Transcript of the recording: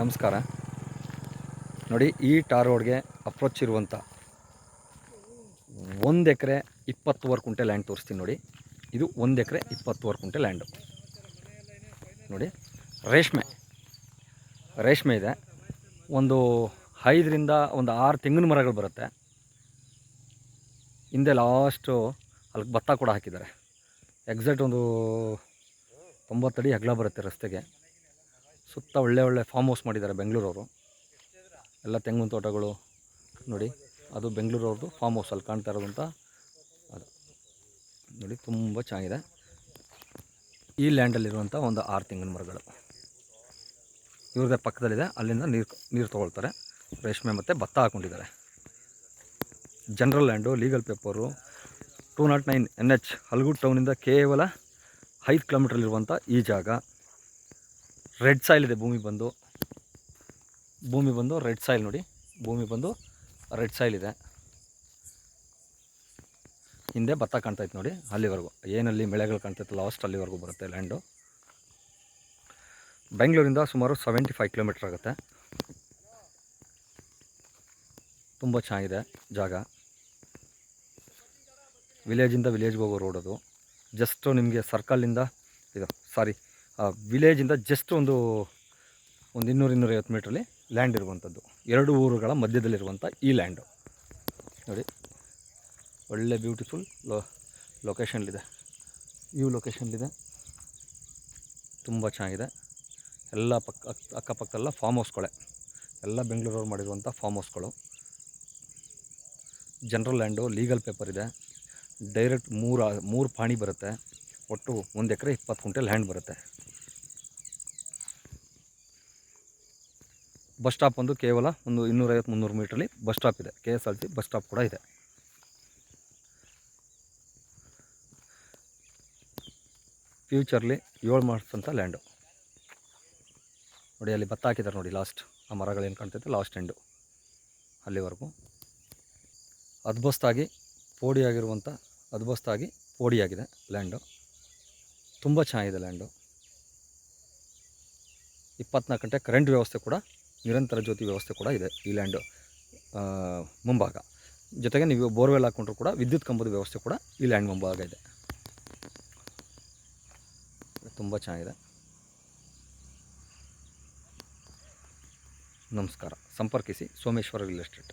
ನಮಸ್ಕಾರ. ನೋಡಿ, ಈ ಟಾರ್ ರೋಡ್ಗೆ ಅಪ್ರೋಚ್ ಇರುವಂಥ ಒಂದು ಎಕರೆ ಇಪ್ಪತ್ತುವರೆ ಕುಂಟೆ ಲ್ಯಾಂಡ್ ತೋರಿಸ್ತೀನಿ ನೋಡಿ. ಇದು ಒಂದು ಎಕರೆ ಇಪ್ಪತ್ತುವರೆ ಕುಂಟೆ ಲ್ಯಾಂಡು ನೋಡಿ, ರೇಷ್ಮೆ. ರೇಷ್ಮೆ ಇದೆ. ಒಂದು ಐದರಿಂದ ಒಂದು ಆರು ತೆಂಗಿನ ಮರಗಳು ಬರುತ್ತೆ. ಹಿಂದೆ ಲಾಸ್ಟು ಅಲ್ಲಿ ಭತ್ತ ಕೂಡ ಹಾಕಿದ್ದಾರೆ. ಎಕ್ಸಾಕ್ಟ್ ಒಂದು ತೊಂಬತ್ತಡಿ ಹಗ್ಲ ಬರುತ್ತೆ ರಸ್ತೆಗೆ. ಸುತ್ತ ಒಳ್ಳೆ ಒಳ್ಳೆ ಫಾರ್ಮ್ ಹೌಸ್ ಮಾಡಿದ್ದಾರೆ ಬೆಂಗಳೂರವರು. ಎಲ್ಲ ತೆಂಗಿನ ತೋಟಗಳು ನೋಡಿ, ಅದು ಬೆಂಗಳೂರವ್ರದ್ದು ಫಾರ್ಮ್ ಹೌಸಲ್ಲಿ ಕಾಣ್ತಾ ಇರೋದಂತ ಅದು. ನೋಡಿ, ತುಂಬ ಚೆನ್ನಾಗಿದೆ. ಈ ಲ್ಯಾಂಡಲ್ಲಿರುವಂಥ ಒಂದು ಆರು ತೆಂಗಿನ ಮರಗಳು. ಇವ್ರದ್ದೇ ಪಕ್ಕದಲ್ಲಿದೆ, ಅಲ್ಲಿಂದ ನೀರು ನೀರು ತೊಗೊಳ್ತಾರೆ. ರೇಷ್ಮೆ ಮತ್ತು ಭತ್ತ ಹಾಕ್ಕೊಂಡಿದ್ದಾರೆ general land legal paper two naught nine N H Halagur ಟೌನಿಂದ ಕೇವಲ ಐದು ಕಿಲೋಮೀಟ್ರಲ್ಲಿರುವಂಥ ಈ ಜಾಗ. ರೆಡ್ ಸಾಯಿಲ್ ಇದೆ, ಭೂಮಿ ಬಂದು. ಭೂಮಿ ಬಂದು ರೆಡ್ ಸಾಯಿಲ್ ನೋಡಿ. ಭೂಮಿ ಬಂದು ರೆಡ್ ಸಾಯಿಲ್ ಇದೆ. ಹಿಂದೆ ಭತ್ತ ಕಾಣ್ತೈತೆ ನೋಡಿ, ಅಲ್ಲಿವರೆಗೂ. ಏನಲ್ಲಿ ಬೆಳೆಗಳು ಕಾಣ್ತೈತೆ ಲಾಸ್ಟ್ ಅಲ್ಲಿವರೆಗೂ ಬರುತ್ತೆ ಲ್ಯಾಂಡು ಬೆಂಗಳೂರಿಂದ ಸುಮಾರು ಸೆವೆಂಟಿ ಫೈವ್ ಕಿಲೋಮೀಟ್ರ್ ಆಗುತ್ತೆ. ತುಂಬ ಚೆನ್ನಾಗಿದೆ ಜಾಗ. ವಿಲೇಜಿಂದ ವಿಲೇಜ್ಗೆ ಹೋಗೋ ರೋಡ್ ಅದು. ಜಸ್ಟು ನಿಮಗೆ ಸರ್ಕಲಿಂದ ಇದು ಸಾರಿ ವಿಲೇಜಿಂದ ಜಸ್ಟ್ ಒಂದು ಒಂದು ಇನ್ನೂರು ಇನ್ನೂರೈವತ್ತು ಮೀಟ್ರಲ್ಲಿ ಲ್ಯಾಂಡ್ ಇರುವಂಥದ್ದು. ಎರಡು ಊರುಗಳ ಮಧ್ಯದಲ್ಲಿರುವಂಥ ಈ ಲ್ಯಾಂಡು ನೋಡಿ, ಒಳ್ಳೆ ಬ್ಯೂಟಿಫುಲ್ ಲೊ ಲೊಕೇಶನ್ಲಿದೆ ವ್ಯೂ ಲೊಕೇಶನ್ಲಿದೆ ತುಂಬ ಚೆನ್ನಾಗಿದೆ. ಎಲ್ಲ ಪಕ್ಕ ಅಕ್ಕ ಅಕ್ಕಪಕ್ಕ ಫಾರ್ಮ್ ಹೌಸ್ಗಳೇ ಎಲ್ಲ ಬೆಂಗಳೂರವ್ರು ಮಾಡಿರುವಂಥ ಫಾರ್ಮ್ ಹೌಸ್ಗಳು ಜನರಲ್ ಲ್ಯಾಂಡು ಲೀಗಲ್ ಪೇಪರ್ ಇದೆ. ಡೈರೆಕ್ಟ್ ಮೂರು ಮೂರು ಪಾಣಿ ಬರುತ್ತೆ. ಒಟ್ಟು ಒಂದು ಎಕರೆ ಇಪ್ಪತ್ತು ಕುಂಟೆ ಲ್ಯಾಂಡ್ ಬರುತ್ತೆ. ಬಸ್ ಸ್ಟಾಪ್ ಒಂದು ಕೇವಲ ಒಂದು ಇನ್ನೂರೈವತ್ತು ಮುನ್ನೂರು ಮೀಟ್ರಲ್ಲಿ ಬಸ್ ಸ್ಟಾಪ್ ಇದೆ. K S R T bus stop ಕೂಡ ಇದೆ. ಫ್ಯೂಚರ್ಲಿ ಏಳು ಅಂತ ಲ್ಯಾಂಡು ನೋಡಿ ಅಲ್ಲಿ ಭತ್ತ ಹಾಕಿದ್ದಾರೆ ನೋಡಿ ಲಾಸ್ಟ್ ಆ ಮರಗಳೇನು ಕಾಣ್ತೈತೆ ಲಾಸ್ಟ್ ಎಂಡು ಅಲ್ಲಿವರೆಗೂ. ಅದ್ಭುತಾಗಿ ಪೋಡಿಯಾಗಿರುವಂಥ ಅದ್ಭುತಾಗಿ ಪೋಡಿಯಾಗಿದೆ ಲ್ಯಾಂಡು ತುಂಬ ಚೆನ್ನಾಗಿದೆ ಲ್ಯಾಂಡು ಇಪ್ಪತ್ನಾಲ್ಕು ಗಂಟೆ ಕರೆಂಟ್ ವ್ಯವಸ್ಥೆ ಕೂಡ ನಿರಂತರ ಜ್ಯೋತಿ ವ್ಯವಸ್ಥೆ ಕೂಡ ಇದೆ ಈ ಲ್ಯಾಂಡ್ ಮುಂಭಾಗ. ಜೊತೆಗೆ ನೀವು ಬೋರ್ವೆಲ್ ಹಾಕ್ಕೊಂಡ್ರು ಕೂಡ ವಿದ್ಯುತ್ ಕಂಬದ ವ್ಯವಸ್ಥೆ ಕೂಡ ಈ ಲ್ಯಾಂಡ್ ಮುಂಭಾಗ ಇದೆ. ತುಂಬ ಚೆನ್ನಾಗಿದೆ. ನಮಸ್ಕಾರ. ಸಂಪರ್ಕಿಸಿ ಸೋಮೇಶ್ವರ ರಿಯಲ್ ಎಸ್ಟೇಟ್